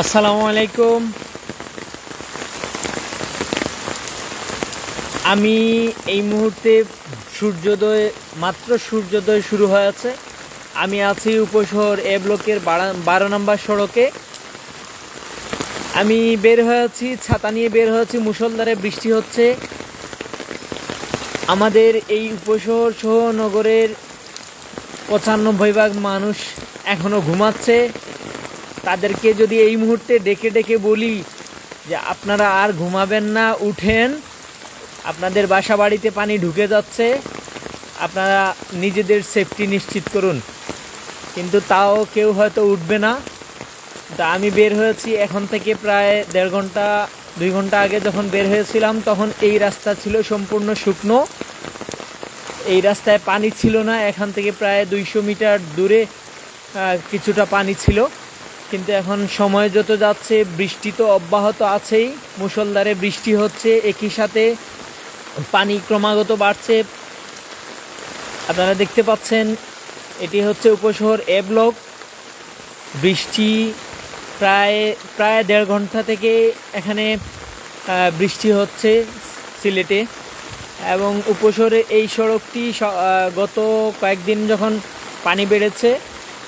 আসসালামু আলাইকুম। আমি এই মুহূর্তে সূর্যোদয়, মাত্র সূর্যোদয় শুরু হয়েছে আমি আছি উপশহর এ ব্লকের বারা- বারো নম্বর সড়কে। আমি বের হয়েছি ছাতা নিয়ে বের হয়েছি মুষলধারে বৃষ্টি হচ্ছে। আমাদের এই উপশহর সহ নগরের পঁচানব্বই ভাগ মানুষ এখনও ঘুমাচ্ছে। তাদেরকে যদি এই মুহূর্তে ডেকে ডেকে বলি যে আপনারা আর ঘুমাবেন না, উঠেন। আপনাদের বাসা বাড়িতে পানি ঢুকে যাচ্ছে। আপনারা নিজেদের সেফটি নিশ্চিত করুন। কিন্তু তাও কেউ হয়তো উঠবে না। তা আমি বের হয়েছি এখন থেকে প্রায় দেড় ঘণ্টা, দুই ঘণ্টা আগে যখন বের হয়েছিলাম, তখন এই রাস্তা ছিল সম্পূর্ণ শুকনো। এই রাস্তায় পানি ছিল না, এখান থেকে প্রায় দুইশো মিটার দূরে কিছুটা পানি ছিল। কিন্তু এখন সময় যত যাচ্ছে, বৃষ্টি তো অব্যাহত আছেই। মুষলধারে বৃষ্টি হচ্ছে, একই সাথে পানি ক্রমাগত বাড়ছে। আপনারা দেখতে পাচ্ছেন, এটি হচ্ছে উপশহর এ ব্লক। বৃষ্টি প্রায় প্রায় দেড় ঘণ্টা থেকে এখানে বৃষ্টি হচ্ছে সিলেটে। এবং উপশহরে এই সড়কটি গত কয়েকদিন যখন পানি বেড়েছে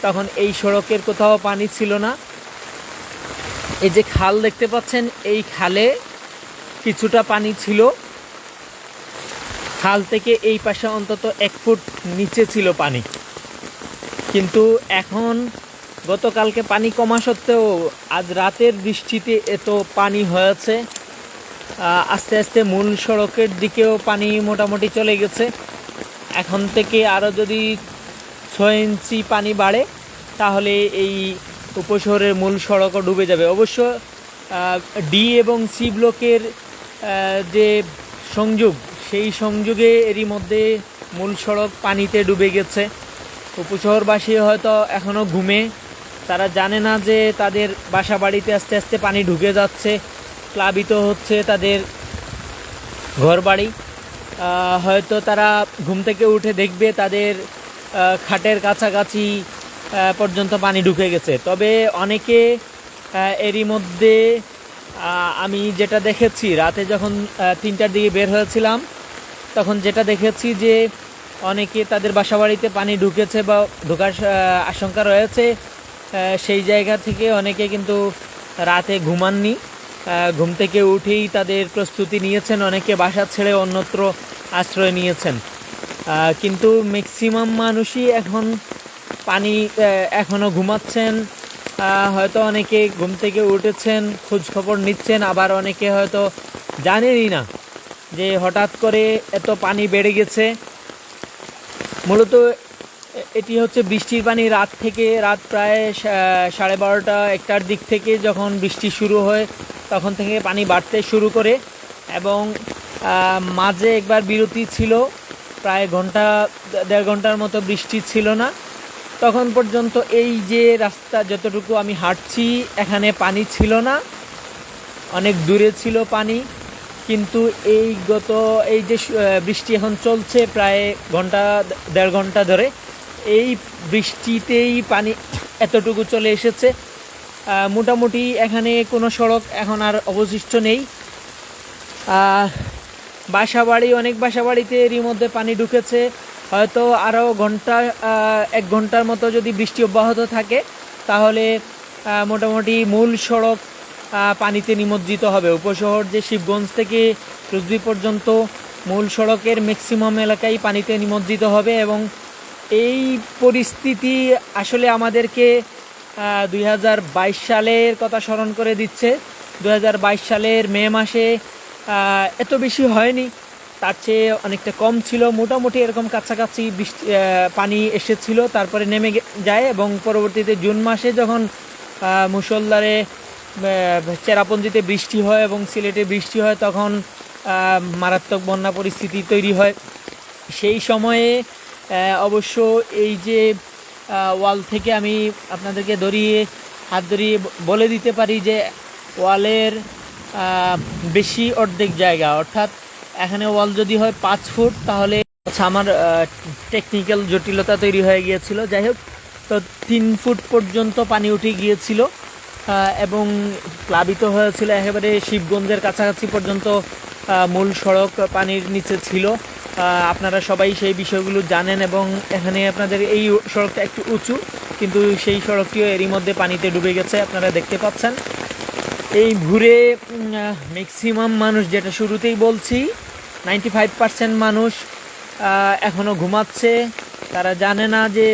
তখন এই সড়কের কোথাও পানি ছিল না। এই যে খাল দেখতে পাচ্ছেন, এই খালে কিছুটা পানি ছিল। খাল থেকে এই পাশে অন্তত এক ফুট নিচে ছিল পানি। কিন্তু এখন গতকালকে পানি কমা সত্ত্বেও আজ রাতের বৃষ্টিতে এত পানি হয়েছে। আস্তে আস্তে মূল সড়কের দিকেও পানি মোটামুটি চলে গেছে। এখন থেকে আরও যদি ছয় ইঞ্চি পানি বাড়ে তাহলে এই উপশহরের মূল সড়কও ডুবে যাবে। অবশ্য ডি এবং সি ব্লকের যে সংযোগ সেই সংযোগে এরই মধ্যে মূল সড়ক পানিতে ডুবে গেছে। উপশহরবাসী হয়তো এখনও ঘুমে। তারা জানে না যে তাদের বাসা বাড়িতে আস্তে আস্তে পানি ঢুকে যাচ্ছে প্লাবিত হচ্ছে তাদের ঘরবাড়ি। আহ, হয়তো তারা ঘুম থেকে উঠে দেখবে তাদের খাটের কাছাকাছি পর্যন্ত পানি ঢুকে গেছে। তবে অনেকে এরই মধ্যে আমি যেটা দেখেছি, রাতে যখন তিনটার দিকে বের হয়েছিলাম, তখন যেটা দেখেছি যে অনেকে তাদের বাসাবাড়িতে পানি ঢুকেছে বা ঢোকার আশঙ্কা রয়েছে সেই জায়গা থেকে অনেকে কিন্তু রাতে ঘুমাননি। ঘুম থেকে উঠেই তাদের প্রস্তুতি নিয়েছেন, অনেকে বাসা ছেড়ে অন্যত্র আশ্রয় নিয়েছেন। কিন্তু ম্যাক্সিমাম মানুষই এখন পানি এখনও ঘুমাচ্ছেন। হয়তো অনেকে ঘুম থেকে উঠেছেন খোঁজ খবর নিচ্ছেন, আবার অনেকে হয়তো জানেনই না যে হঠাৎ করে এত পানি বেড়ে গেছে। মূলত এটি হচ্ছে বৃষ্টির পানি রাত থেকে, রাত প্রায় সাড়ে বারোটা, একটার দিক থেকে যখন বৃষ্টি শুরু হয়, তখন থেকে পানি বাড়তে শুরু করে। এবং মাঝে একবার বিরতি ছিল। প্রায় ঘণ্টা, দেড় ঘণ্টার মতো বৃষ্টি ছিল না। তখন পর্যন্ত এই যে রাস্তা যতটুকু আমি হাঁটছি, এখানে পানি ছিল না। অনেক দূরে ছিল পানি। কিন্তু এই গত, এই যে বৃষ্টি এখন চলছে প্রায় ঘণ্টা, দেড় ঘণ্টা ধরে, এই বৃষ্টিতেই পানি এতটুকু চলে এসেছে। মোটামুটি এখানে কোনো সড়ক এখন আর অবশিষ্ট নেই। বাসা বাড়ি অনেক বাসা বাড়িতে এরই মধ্যে পানি ঢুকেছে। হয়তো আরও ঘণ্টা এক ঘণ্টার মতো যদি বৃষ্টি অব্যাহত থাকে, তাহলে মোটামুটি মূল সড়ক পানিতে নিমজ্জিত হবে। উপশহর যে শিবগঞ্জ থেকে রুজবি পর্যন্ত মূল সড়কের ম্যাক্সিমাম এলাকায় পানিতে নিমজ্জিত হবে এবং এই পরিস্থিতি আসলে আমাদেরকে দুই হাজার বাইশ সালের কথা স্মরণ করে দিচ্ছে। দু হাজার বাইশ সালের মে মাসে এত বেশি হয়নি। তার চেয়ে অনেকটা কম ছিল। মোটামুটি এরকম কাছাকাছি বৃষ্টি পানি এসেছিল। তারপরে নেমে যায় এবং পরবর্তীতে জুন মাসে যখন আহ, চেরাপুঞ্জিতে বৃষ্টি হয় এবং সিলেটে বৃষ্টি হয় তখন মারাত্মক বন্যা পরিস্থিতি তৈরি হয়। সেই সময়ে অবশ্য এই যে ওয়াল থেকে আমি আপনাদেরকে ধরিয়ে হাত ধরিয়ে বলে দিতে পারি যে ওয়ালের বেশি অর্ধেক জায়গা। অর্থাৎ এখানে ওয়াল যদি হয় পাঁচ ফুট, তাহলে আমার টেকনিক্যাল জটিলতা তৈরি হয়ে গিয়েছিল। যাই হোক, তো তিন ফুট পর্যন্ত পানি উঠে গিয়েছিল এবং প্লাবিত হয়েছিল একেবারে শিবগঞ্জের কাছাকাছি পর্যন্ত মূল সড়ক পানির নিচে ছিল। আপনারা সবাই সেই বিষয়গুলো জানেন এবং এখানে আপনাদের এই সড়কটা একটু উঁচু, কিন্তু সেই সড়কটিও এরই মধ্যে পানিতে ডুবে গেছে, আপনারা দেখতে পাচ্ছেন। এই ভুরে ম্যাক্সিমাম মানুষ যেটা শুরুতেই বলছি নাইনটি ফাইভ পার্সেন্ট মানুষ এখনও ঘুমাচ্ছে। তারা জানে না যে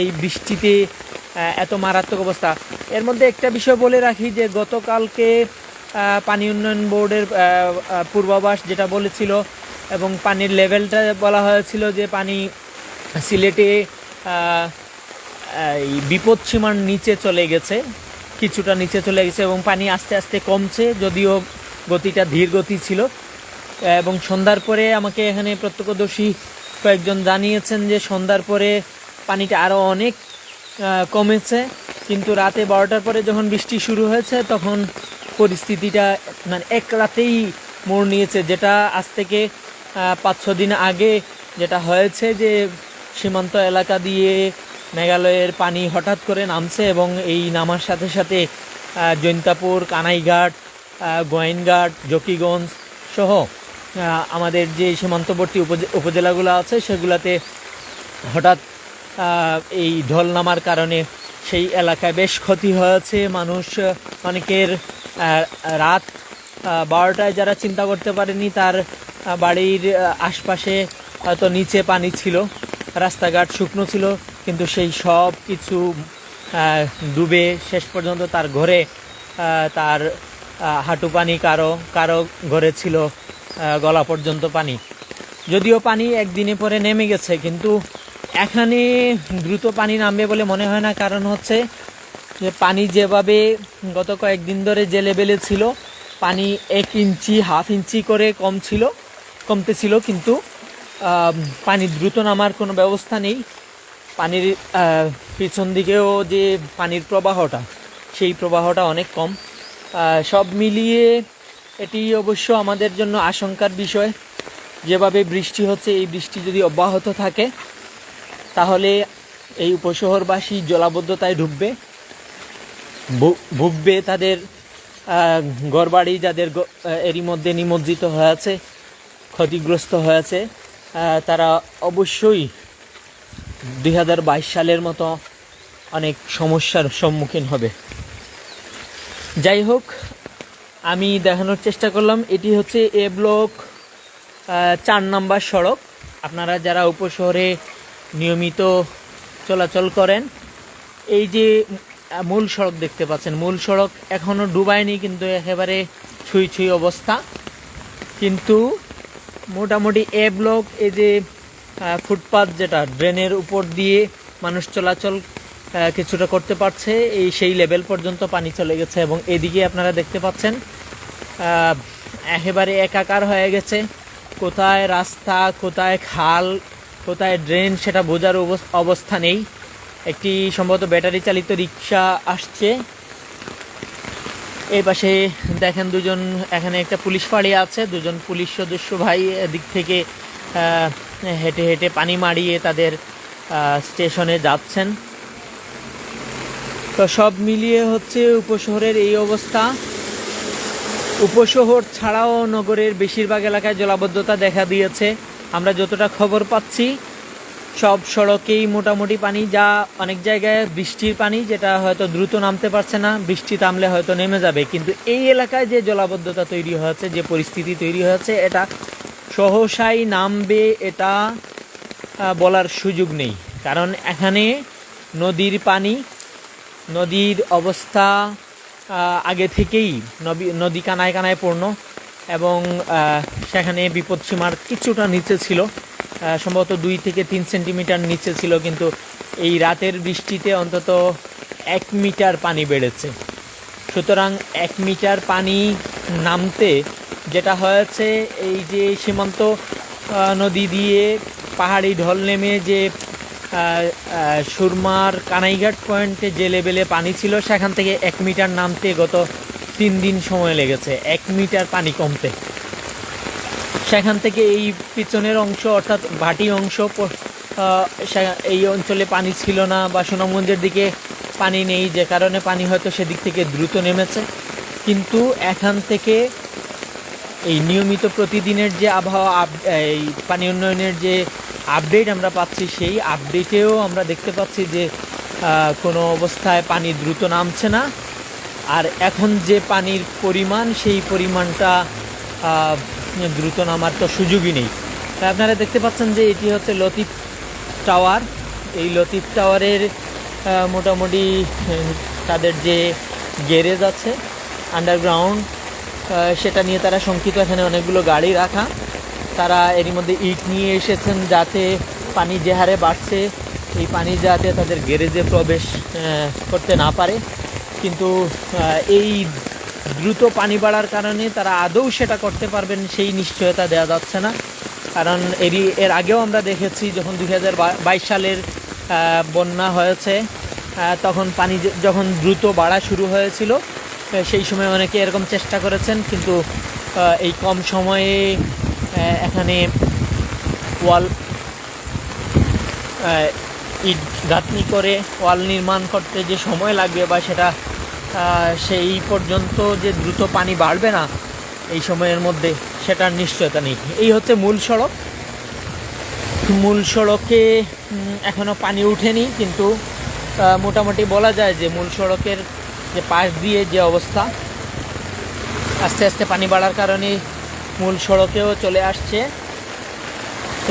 এই বৃষ্টিতে এত মারাত্মক অবস্থা। এর মধ্যে একটা বিষয় বলে রাখি যে, গতকালকে পানি উন্নয়ন বোর্ডের পূর্বাভাস যেটা বলেছিল এবং পানির লেভেলটা বলা হয়েছিল যে, পানি সিলেটে এই বিপদ সীমার নিচে চলে গেছে। কিছুটা নিচে চলে গেছে এবং পানি আস্তে আস্তে কমছে, যদিও গতিটা ধীর গতি ছিল। এবং সন্ধ্যার পরে আমাকে এখানে প্রত্যক্ষদর্শী কয়েকজন জানিয়েছেন যে সন্ধ্যার পরে পানিটা আরও অনেক কমেছে। কিন্তু রাতে বারোটার পরে যখন বৃষ্টি শুরু হয়েছে, তখন পরিস্থিতিটা মানে এক রাতেই মোড় নিয়েছে, যেটা আজ থেকে পাঁচ ছ দিন আগে যেটা হয়েছে যে সীমান্ত এলাকা দিয়ে মেঘালয়ের পানি হঠাৎ করে নামছে এবং এই নামার সাথে সাথে জৈন্তাপুর, কানাইঘাট গোয়েনঘাট জকিগঞ্জ সহ আমাদের যে সীমান্তবর্তী উপজে- উপজেলাগুলো আছে সেগুলোতে হঠাৎ এই ঢল নামার কারণে সেই এলাকায় বেশ ক্ষতি হয়েছে। মানুষ অনেকের রাত বারোটায় যারা চিন্তা করতে পারেনি তার বাড়ির আশপাশে হয়তো নিচে পানি ছিল, রাস্তাঘাট শুকনো ছিল। কিন্তু সেই সব কিছু ডুবে শেষ পর্যন্ত তার ঘরে তার হাঁটু পানি কারও কারও ঘরে ছিল গলা পর্যন্ত পানি। যদিও পানি একদিনে পরে নেমে গেছে, কিন্তু এখানে দ্রুত পানি নামবে বলে মনে হয় না। কারণ হচ্ছে যে পানি যেভাবে গত কয়েকদিন ধরে যে লেভেলে ছিল, পানি এক ইঞ্চি, হাফ ইঞ্চি করে কম ছিল, কমতে ছিল, কিন্তু পানি দ্রুত নামার কোনো ব্যবস্থা নেই। পানির পিছন দিকেও যে পানির প্রবাহটা, সেই প্রবাহটা অনেক কম। সব মিলিয়ে এটি অবশ্য আমাদের জন্য আশঙ্কার বিষয়। যেভাবে বৃষ্টি হচ্ছে, এই বৃষ্টি যদি অব্যাহত থাকে, তাহলে এই উপশহরবাসী জলাবদ্ধতায় ঢুকবে ভুগবে তাদের ঘরবাড়ি যাদের এরই মধ্যে নিমজ্জিত হয়েছে ক্ষতিগ্রস্ত হয়েছে তারা অবশ্যই দুই হাজার বাইশ সালের মতো অনেক সমস্যার সম্মুখীন হবে। যাই হোক, আমি দেখানোর চেষ্টা করলাম, এটি হচ্ছে এ ব্লক চার নম্বর সড়ক। আপনারা যারা উপশহরে নিয়মিত চলাচল করেন, এই যে মূল সড়ক দেখতে পাচ্ছেন, মূল সড়ক এখনও ডুবায়নি, কিন্তু একেবারে ছুঁই ছুঁই অবস্থা। কিন্তু মোটামুটি এ ব্লক, এই যে আহ, ফুটপাত যেটা ড্রেনের উপর দিয়ে মানুষ চলাচল কিছুটা করতে পারছে এই সেই লেভেল পর্যন্ত পানি চলে গেছে এবং এদিকে আপনারা দেখতে পাচ্ছেন একেবারে একাকার হয়ে গেছে। কোথায় রাস্তা কোথায় খাল কোথায় ড্রেন সেটা বোঝার অবস- অবস্থা নেই। একটি সম্ভবত ব্যাটারি চালিত রিক্সা আসছে। এই পাশে দেখেন দুজন এখানে একটা পুলিশ ফাঁড়ি আছে দুজন পুলিশ সদস্য ভাই এদিক থেকে হেঁটে হেঁটে পানি মারিয়ে তাদের স্টেশনে যাচ্ছেন। তো সব মিলিয়ে হচ্ছে উপশহরের এই অবস্থা। উপশহর ছাড়াও নগরের বেশিরভাগ এলাকায় জলাবদ্ধতা দেখা দিয়েছে। আমরা যতটা খবর পাচ্ছি, সব সড়কেই মোটামুটি পানি, যা অনেক জায়গায় বৃষ্টির পানি, যেটা হয়তো দ্রুত নামতে পারছে না। বৃষ্টি থামলে হয়তো নেমে যাবে। কিন্তু এই এলাকায় যে জলাবদ্ধতা তৈরি হয়েছে, যে পরিস্থিতি তৈরি হয়েছে, এটা সহসাই নামবে এটা বলার সুযোগ নেই। কারণ এখানে নদীর পানি, নদীর অবস্থা আগে থেকেই নবী, নদী কানায় কানায় পূর্ণ এবং সেখানে বিপদসীমার কিছুটা নিচে ছিল। সম্ভবত দুই থেকে তিন সেন্টিমিটার নিচে ছিল, কিন্তু এই রাতের বৃষ্টিতে অন্তত এক মিটার পানি বেড়েছে। সুতরাং এক মিটার পানি নামতে যেটা হয়েছে, এই যে সীমান্ত নদী দিয়ে পাহাড়ি ঢল নেমে যে সুরমার কানাইঘাট পয়েন্টে যে লেভেলে পানি ছিল, সেখান থেকে এক মিটার নামতে গত তিন দিন সময় লেগেছে, এক মিটার পানি কমতে। সেখান থেকে এই পিছনের অংশ, অর্থাৎ ভাটি অংশ এই অঞ্চলে পানি ছিল না বা সুনামগঞ্জের দিকে পানি নেই, যে কারণে পানি হয়তো সেদিক থেকে দ্রুত নেমেছে। কিন্তু এখান থেকে এই নিয়মিত প্রতিদিনের যে আবহাওয়া এই পানি উন্নয়নের যে আপডেট আমরা পাচ্ছি, সেই আপডেটেও আমরা দেখতে পাচ্ছি যে কোনো অবস্থায় পানি দ্রুত নামছে না। আর এখন যে পানির পরিমাণ, সেই পরিমাণটা দ্রুত নামার তো সুযোগই নেই। তাই আপনারা দেখতে পাচ্ছেন যে, এটি হচ্ছে লতিফ টাওয়ার। এই লতিফ টাওয়ারের মোটামুটি, তাদের যে গ্যারেজ আছে আন্ডারগ্রাউন্ড সেটা নিয়ে তারা শঙ্কিত। এখানে অনেকগুলো গাড়ি রাখা। তারা এরই মধ্যে ইট নিয়ে এসেছেন যাতে পানি যে হারে বাড়ছে, এই পানি যাতে তাদের গ্যারেজে প্রবেশ করতে না পারে। কিন্তু এই দ্রুত পানি বাড়ার কারণে তারা আদৌ সেটা করতে পারবেন সেই নিশ্চয়তা দেওয়া যাচ্ছে না। কারণ এরই, এর আগেও আমরা দেখেছি যখন দুই হাজার বাইশ সালের বন্যা হয়েছে তখন পানি যখন দ্রুত বাড়া শুরু হয়েছিল সেই সময় অনেকে এরকম চেষ্টা করেছেন, কিন্তু এই কম সময়ে এখানে ওয়াল ইট গাঁথনি করে ওয়াল নির্মাণ করতে যে সময় লাগবে বা সেটা সেই পর্যন্ত যে দ্রুত পানি বাড়বে না, এই সময়ের মধ্যে সেটার নিশ্চয়তা নেই। এই হচ্ছে মূল সড়ক। মূল সড়কে এখনও পানি ওঠেনি কিন্তু মোটামুটি বলা যায় যে মূল সড়কের যে পাশ দিয়ে যে অবস্থা, আস্তে আস্তে পানি বাড়ার কারণে মূল সড়কেও চলে আসছে।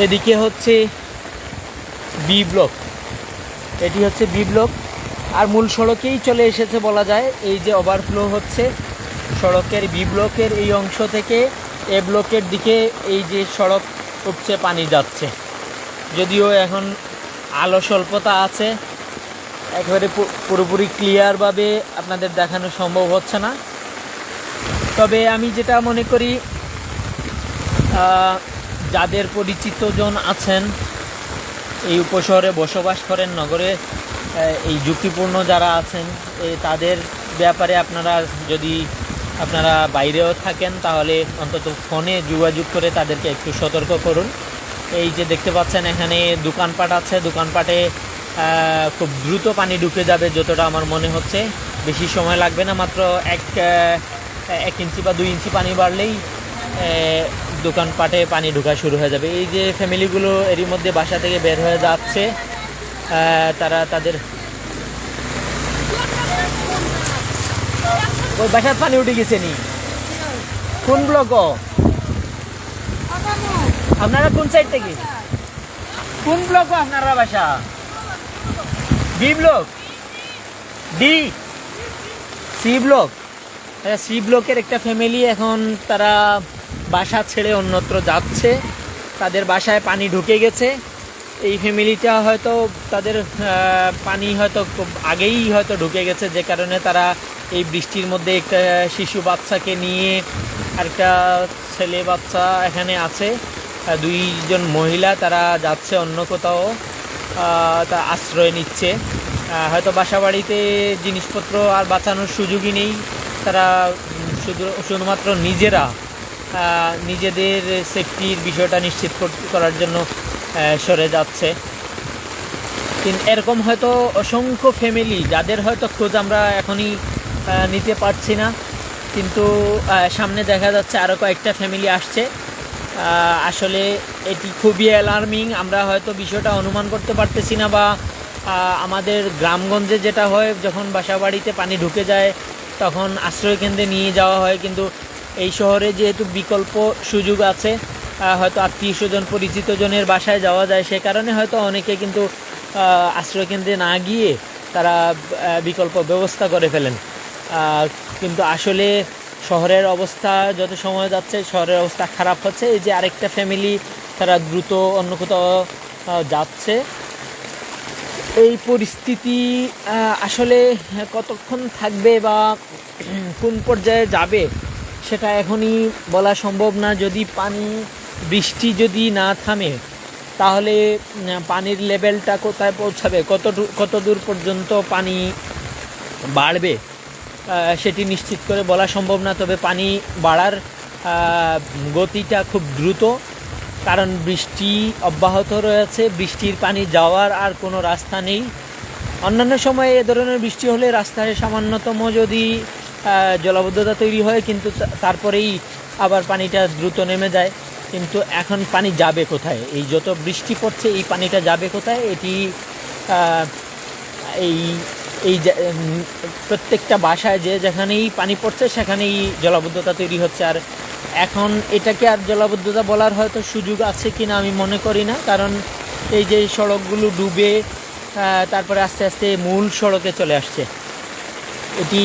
এদিকে হচ্ছে বি ব্লক এটি হচ্ছে বি ব্লক আর মূল সড়কেই চলে এসেছে বলা যায়, এই যে ওভারফ্লো হচ্ছে। সড়কের বি ব্লকের এই অংশ থেকে এ ব্লকের দিকে এই যে সড়ক উপচে পানি যাচ্ছে। যদিও এখন আলো স্বল্পতা আছে একেবারে পুরোপুরি ক্লিয়ারভাবে আপনাদের দেখানো সম্ভব হচ্ছে না। তবে আমি যেটা মনে করি যাদের পরিচিতজন আছেন, এই উপশহরে বসবাস করেন, নগরে এই ঝুঁকিপূর্ণ যারা আছেন তাদের ব্যাপারে আপনারা যদি আপনারা বাইরেও থাকেন, তাহলে অন্তত ফোনে যোগাযোগ করে তাদেরকে একটু সতর্ক করুন। এই যে দেখতে পাচ্ছেন, এখানে দোকানপাট আছে। দোকানপাটে খুব দ্রুত পানি ঢুকে যাবে যতটা আমার মনে হচ্ছে। বেশি সময় লাগবে না, মাত্র এক এক ইঞ্চি বা দুই ইঞ্চি পানি বাড়লেই দোকানপাটে পানি ঢোকা শুরু হয়ে যাবে। এই যে ফ্যামিলিগুলো এরই মধ্যে বাসা থেকে বের হয়ে যাচ্ছে তারা তাদের ওই বাসার পানি উঠে গেছে নি। কোন ব্লক? আপনারা কোন সাইড থেকে? কোন ব্লক আপনারা বাসা? B block D C block আচ্ছা সি ব্লকের একটা ফ্যামিলি এখন তারা বাসা ছেড়ে অন্যত্র যাচ্ছে। তাদের বাসায় পানি ঢুকে গেছে। এই ফ্যামিলিটা হয়তো তাদের পানি হয়তো আগেই হয়তো ঢুকে গেছে, যে কারণে তারা এই বৃষ্টির মধ্যে একটা শিশু বাচ্চাকে নিয়ে আরেকটা ছেলে বাচ্চা এখানে আছে। দুইজন মহিলা, তারা যাচ্ছে অন্য কোথাও। তা আশ্রয় নিচ্ছে। হয়তো বাসাবাড়িতে জিনিসপত্র আর বাঁচানোর সুযোগই নেই। তারা শুধু, শুধুমাত্র নিজেরা নিজেদের সেফটির বিষয়টা নিশ্চিত করার জন্য সরে যাচ্ছে। এরকম হয়তো অসংখ্য ফ্যামিলি যাদের হয়তো খোঁজ আমরা এখনই নিতে পারছি না। কিন্তু সামনে দেখা যাচ্ছে আরও কয়েকটা ফ্যামিলি আসছে। আসলে এটি খুবই অ্যালার্মিং আমরা হয়তো বিষয়টা অনুমান করতে পারতেছি না বা আমাদের গ্রামগঞ্জে যেটা হয় যখন বাসা বাড়িতে পানি ঢুকে যায় তখন আশ্রয় কেন্দ্রে নিয়ে যাওয়া হয়। কিন্তু এই শহরে যেহেতু বিকল্প সুযোগ আছে হয়তো আত্মীয় স্বজন পরিচিত জনের বাসায় যাওয়া যায় সে কারণে হয়তো অনেকে কিন্তু আহ, আশ্রয় কেন্দ্রে না গিয়ে তারা বিকল্প ব্যবস্থা করে ফেলেন। কিন্তু আসলে শহরের অবস্থা যত সময় যাচ্ছে, শহরের অবস্থা খারাপ হচ্ছে। এই যে আরেকটা ফ্যামিলি তারা দ্রুত অন্য কোথাও যাচ্ছে। এই পরিস্থিতি আসলে কতক্ষণ থাকবে বা কোন পর্যায়ে যাবে, সেটা এখনই বলা সম্ভব না। যদি পানি, বৃষ্টি যদি না থামে, তাহলে পানির লেভেলটা কোথায় পৌঁছাবে? কত কত দূর পর্যন্ত পানি বাড়বে? সেটি নিশ্চিত করে বলা সম্ভব না, তবে পানি বাড়ার গতিটা খুব দ্রুত। কারণ বৃষ্টি অব্যাহত রয়েছে, বৃষ্টির পানি যাওয়ার আর কোনো রাস্তা নেই। অন্যান্য সময়ে এ ধরনের বৃষ্টি হলে রাস্তায় সামান্যতম যদি জলাবদ্ধতা তৈরি হয়, কিন্তু তারপরেই আবার পানিটা দ্রুত নেমে যায়। কিন্তু এখন পানি যাবে কোথায়? এই যত বৃষ্টি পড়ছে, এই পানিটা যাবে কোথায়? এটি এই এই প্রত্যেকটা বাসায় যে যেখানেই পানি পড়ছে, সেখানেই জলাবদ্ধতা তৈরি হচ্ছে। আর এখন এটাকে আর জলাবদ্ধতা বলার হয়তো সুযোগ আছে কি না আমি মনে করি না। কারণ এই যে সড়কগুলো ডুবে তারপরে আস্তে আস্তে মূল সড়কে চলে আসছে। এটি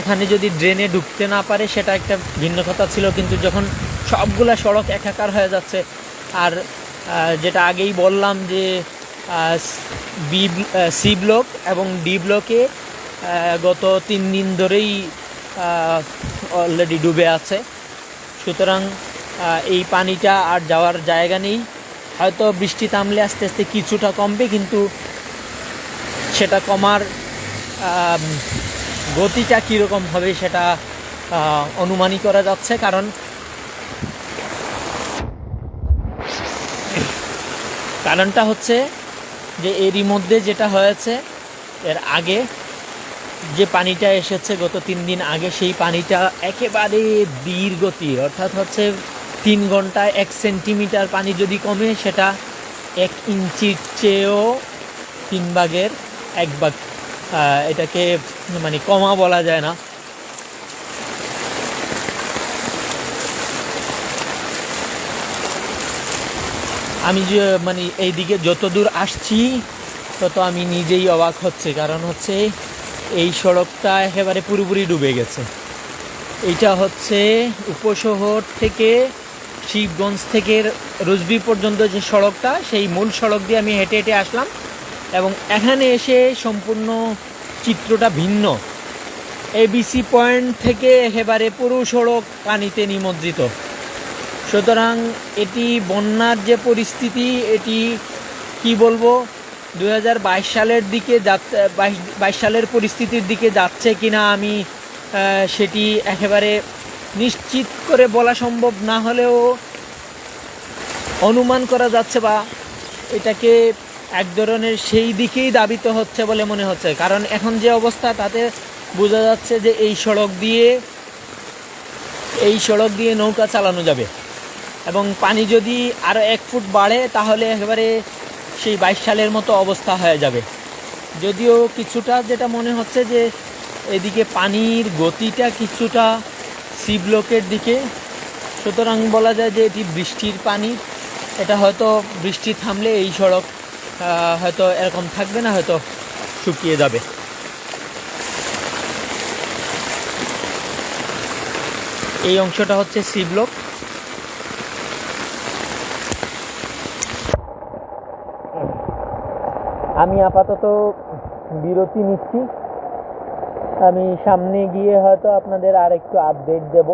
এখানে যদি ড্রেনে ঢুকতে না পারে, সেটা একটা ভিন্ন কথা ছিল। কিন্তু যখন সবগুলা সড়ক একাকার হয়ে যাচ্ছে, আর যেটা আগেই বললাম যে বি সি ব্লক এবং ডি ব্লকে গত তিন দিন ধরেই অলরেডি ডুবে আছে। সুতরাং এই পানিটা আর যাওয়ার জায়গা নেই। হয়তো বৃষ্টি থামলে আস্তে আস্তে কিছুটা কমবে, কিন্তু সেটা কমার গতিটা কীরকম হবে সেটা অনুমানই করা যাচ্ছে, কারণ কারণটা হচ্ছে যে এরই মধ্যে যেটা হয়েছে, এর আগে যে পানিটা এসেছে গত তিন দিন আগে, সেই পানিটা একেবারে গতি অর্থাৎ হচ্ছে তিন ঘন্টায় এক সেন্টিমিটার পানি যদি কমে, সেটা এক ইঞ্চির চেয়েও তিন ভাগের এক ভাগ এটাকে মানে কমা বলা যায় না। আমি যে মানে এইদিকে যত দূর আসছি, তত আমি নিজেই অবাক হচ্ছে। কারণ হচ্ছে, এই সড়কটা একেবারে পুরোপুরি ডুবে গেছে। এটা হচ্ছে উপশহর থেকে শিবগঞ্জ থেকে রুজবি পর্যন্ত যে সড়কটা, সেই মূল সড়ক দিয়ে আমি হেঁটে হেঁটে আসলাম এবং এখানে এসে সম্পূর্ণ চিত্রটা ভিন্ন। এবিসি পয়েন্ট থেকে একেবারে পুরো সড়ক পানিতে নিমজ্জিত। সুতরাং এটি বন্যার যে পরিস্থিতি, এটি কি বলব? দু হাজার বাইশ সালের দিকে বাইশ সালের পরিস্থিতির দিকে যাচ্ছে কিনা আমি সেটি একেবারে নিশ্চিত করে বলা সম্ভব না হলেও অনুমান করা যাচ্ছে বা এটাকে এক ধরনের সেই দিকেই দাবিত হচ্ছে বলে মনে হচ্ছে। কারণ এখন যে অবস্থা, তাতে বোঝা যাচ্ছে যে এই সড়ক দিয়ে, এই সড়ক দিয়ে নৌকা চালানো যাবে। এবং পানি যদি আরও এক ফুট বাড়ে, তাহলে একেবারে সেই বাইশ সালের মতো অবস্থা হয়ে যাবে। যদিও কিছুটা যেটা মনে হচ্ছে যে এদিকে পানির গতিটা কিছুটা সি ব্লকের দিকে, সুতরাং বলা যায় যে এটি বৃষ্টির পানি। এটা হয়তো বৃষ্টি থামলে এই সড়ক হয়তো এরকম থাকবে না, হয়তো শুকিয়ে যাবে। এই অংশটা হচ্ছে সি ব্লক। আমি আপাতত বিরতি নিচ্ছি। আমি সামনে গিয়ে হয়তো আপনাদের আর একটু আপডেট দেব।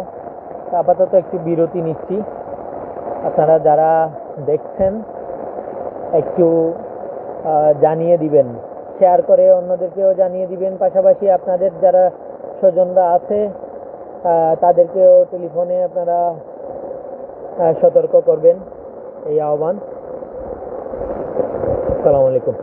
আপাতত একটু বিরতি নিচ্ছি। আপনারা যারা দেখছেন, একটু জানিয়ে দিবেন। শেয়ার করে অন্যদেরকেও জানিয়ে দিবেন। পাশাপাশি আপনাদের যারা স্বজনরা আছে তাদেরকেও টেলিফোনে আপনারা সতর্ক করবেন। এই আহ্বান। আসসালামু আলাইকুম।